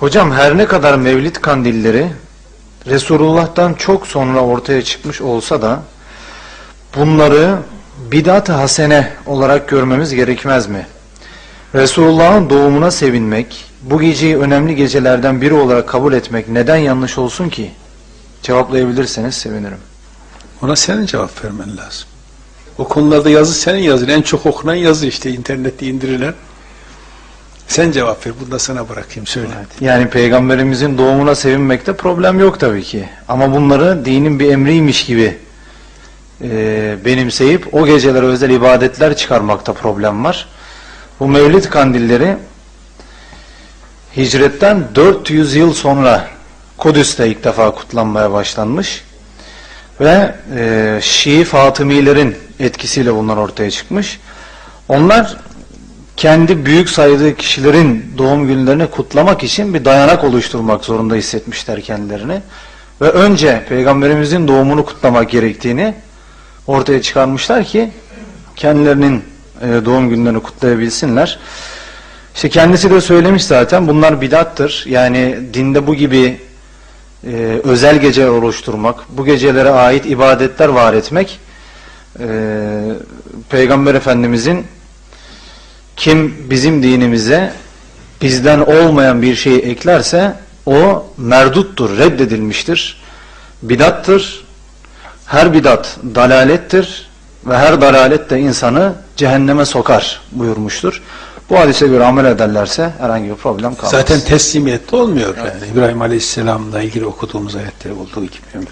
Hocam her ne kadar mevlid kandilleri Resulullah'tan çok sonra ortaya çıkmış olsa da bunları bidat-ı hasene olarak görmemiz gerekmez mi? Resulullah'ın doğumuna sevinmek, bu geceyi önemli gecelerden biri olarak kabul etmek neden yanlış olsun ki? Cevaplayabilirseniz sevinirim. Ona senin cevap vermen lazım. O konularda yazı senin yazın. En çok okunan yazı işte internette indirilen. Sen cevap ver. Bunu da sana bırakayım. Söyle. Yani peygamberimizin doğumuna sevinmekte problem yok tabii ki. Ama bunları dinin bir emriymiş gibi e, benimseyip o gecelere özel ibadetler çıkarmakta problem var. Bu mevlid kandilleri hicretten 400 yıl sonra Kudüs'te ilk defa kutlanmaya başlanmış. Ve e, Şii Fatımilerin etkisiyle bunlar ortaya çıkmış. Onlar kendi büyük sayıdığı kişilerin doğum günlerini kutlamak için bir dayanak oluşturmak zorunda hissetmişler kendilerini. Ve önce Peygamberimizin doğumunu kutlamak gerektiğini ortaya çıkarmışlar ki kendilerinin e, doğum günlerini kutlayabilsinler. İşte kendisi de söylemiş zaten bunlar bidattır. Yani dinde bu gibi e, özel geceler oluşturmak, bu gecelere ait ibadetler var etmek e, Peygamber Efendimizin kim bizim dinimize bizden olmayan bir şeyi eklerse o merduttur, reddedilmiştir. Bidattır. Her bidat dalalettir ve her dalalet de insanı cehenneme sokar buyurmuştur. Bu hadise göre amel ederlerse herhangi bir problem kalmaz. Zaten teslimiyette olmuyor yani. İbrahim Aleyhisselam'la ilgili okuduğumuz ayette olduğu gibi.